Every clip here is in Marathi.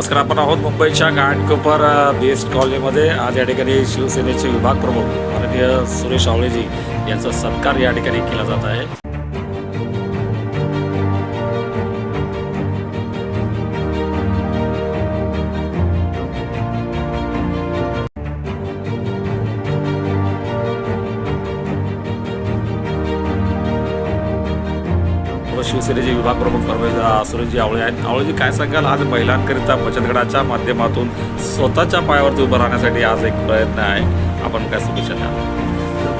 नमस्कार आपण आहोत मुंबईच्या घाटकोपर बेस्ट कॉलनीमध्ये. आज या ठिकाणी शिवसेनेचे विभाग प्रमुख माननीय सुरेश आवळेजी यांचा सत्कार या ठिकाणी केला जात आहे. शिवसेनेचे विभाग प्रमुख परमेश्वर सुरेशजी आवळे आहेत. आवळेजी काय सांगाल? आज महिलांकरिता बचत गटाच्या माध्यमातून स्वतःच्या पायावरती उभं राहण्यासाठी आज एक प्रयत्न आहे. आपण काय शुभेच्छा द्या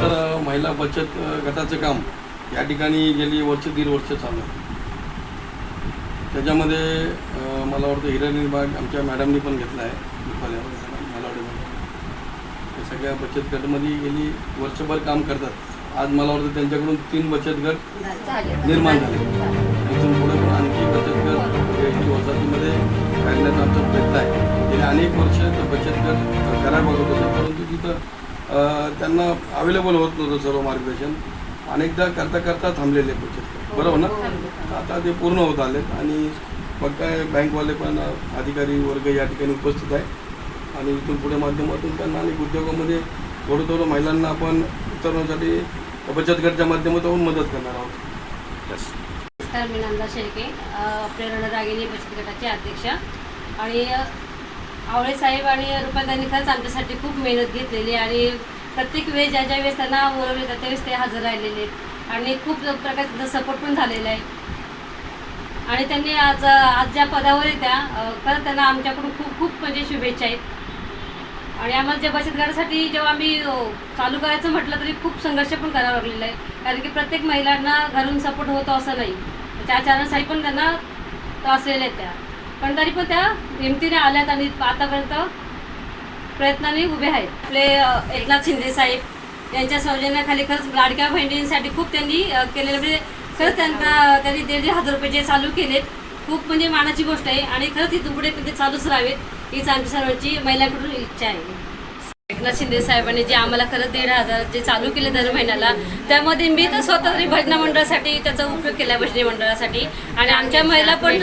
तर महिला बचत गटाचं काम या ठिकाणी गेली वर्ष दीड वर्ष चालू त्याच्यामध्ये मला वाटतं हिराणी भाग आमच्या मॅडमनी पण घेतला आहे. मला वाटतं. सगळ्या बचत गटमध्ये गेली वर्षभर काम करतात. आज मला वाटतं त्यांच्याकडून तीन बचत गट निर्माण झाले. इथून पुढे पण आणखी बचत गट वसाहतीमध्ये काढण्याचा आमचा प्रयत्न आहे. गेले अनेक वर्ष ते बचत गट करायला बघत होते परंतु तिथं त्यांना अवेलेबल होत नव्हतं सर्व मार्गदर्शन. अनेकदा करता करता थांबलेले बचत गट. बरोबर ना? आता ते पूर्ण होत आलेत आणि मग काय बँकवाले पण अधिकारी वर्ग या ठिकाणी उपस्थित आहे. आणि इथून पुढे माध्यमातून त्यांना अनेक उद्योगामध्ये थोडं थोडं महिलांना आपण उतरवण्यासाठी बचत गटच्या माध्यमातून मदत करणार आहोत. नमस्कार मी नंदा शेळके प्रेरणा दागिनी बचत गटाची अध्यक्ष. आणि आवळे साहेब आणि रुपातांनी खरंच आमच्यासाठी खूप मेहनत घेतलेली आणि प्रत्येक वेळेस ज्या ज्या वेळेस त्यांना बोलवले जातात त्यावेळेस ते हजर राहिलेले. आहेत आणि खूप प्रकारचा सपोर्ट पण झालेला आहे. आणि त्यांनी आज आज ज्या पदावर त्या अ, खरंच त्यांना आमच्याकडून खूप खूप म्हणजे शुभेच्छा आहेत. आणि आम्हाला ज्या बचत गटासाठी जेव्हा आम्ही चालू करायचं म्हटलं तरी खूप संघर्ष पण करावा लागलेला आहे. कारण की प्रत्येक महिलांना घरून सपोर्ट होतो असं नाही. त्या कारणासाठी पण त्यांना त्रासलेल्या आहेत त्या. पण तरी पण त्या हिमतीने आल्यात आणि आतापर्यंत प्रयत्नाने उभे आहेत. आपले एकनाथ शिंदे साहेब यांच्या सौजन्याखाली खरंच लाडक्या बहिणींसाठी खूप त्यांनी केलेले केलेलं म्हणजे खरंच त्यांना त्यांनी दीड दीड हजार रुपये जे चालू केलेत खूप म्हणजे मानाची गोष्ट आहे. आणि खरंच इथून पुढे ते चालूच राहावेत. हीच आमची सर्वांची महिलांकडून इच्छा आहे. एकनाथ शिंदे साहेबांनी जे आम्हाला खरंच दीड हजार जे चालू केले दर महिन्याला त्यामध्ये मी तर स्वतः तरी भजना मंडळासाठी त्याचा उपयोग केला भजनी मंडळासाठी. आणि आमच्या महिला पण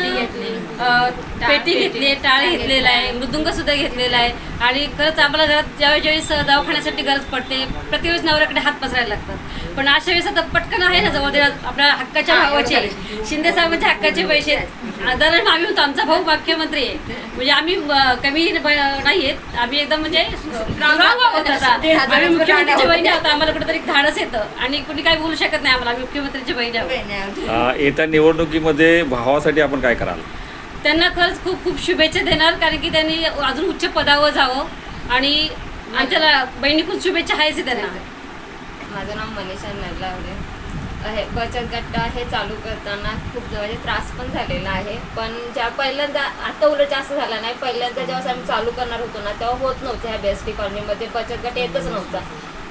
पेटी घेतली. टाळ घेतलेला आहे मृदुंग सुद्धा घेतलेला आहे. आणि खरंच आम्हाला घरात ज्यावेळी ज्यावेळेस दवाखान्यासाठी गरज पडते प्रत्येक वेळेस नवऱ्याकडे हात पसरायला लागतात. पण अशा वेळेस आता पटकन आहे ना जवळ आपल्या हक्काच्या भावाचे. शिंदे साहेबांच्या हक्काचे पैसे साधारण आम्ही होतो आमचा भाऊ मुख्यमंत्री आहे. म्हणजे आम्ही कमी नाही आहेत आम्ही एकदम म्हणजे. आम्ही मुख्यमंत्रीची बहिणी आहोत. आम्हाला कुठेतरी धाडस येतं. आणि कुणी काही बोलू शकत नाही आम्हाला. आम्ही मुख्यमंत्रीची बहिणी आहोत. येत्या निवडणुकीमध्ये भावासाठी आपण काय कराल? त्यांना खरंच खूप खूप शुभेच्छा देणार कारण की त्यांनी अजून उच्च पदावर जावं. आणि आमच्याला बहिणीकडून शुभेच्छा आहेच आहे त्यांना. माझं नाव मनीषा नरलावडे. हे बचत गट हे चालू करताना खूप म्हणजे त्रास पण झालेला आहे. पण ज्या पहिल्यांदा आता उलट जास्त झाला नाही पहिल्यांदा जेव्हा आम्ही चालू करणार होतो ना तेव्हा होत नव्हते ह्या बेस्टी कॉलनीमध्ये बचत गट येतच नव्हता.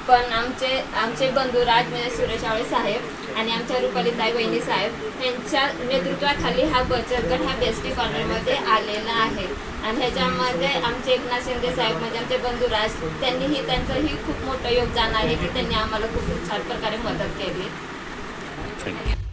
पण आमचे आमचे बंधू राज म्हणजे सुरेश आवळे साहेब आणि आमच्या रुपालीताई वहिनी साहेब यांच्या नेतृत्वाखाली हा बचत गट ह्या बेस्टी कॉलनीमध्ये आलेला आहे. आणि ह्याच्यामध्ये आमचे एकनाथ शिंदे साहेब म्हणजे आमचे बंधू राज त्यांनीही त्यांचंही खूप मोठं योगदान आहे की त्यांनी आम्हाला खूप छान प्रकारे मदत केली. print.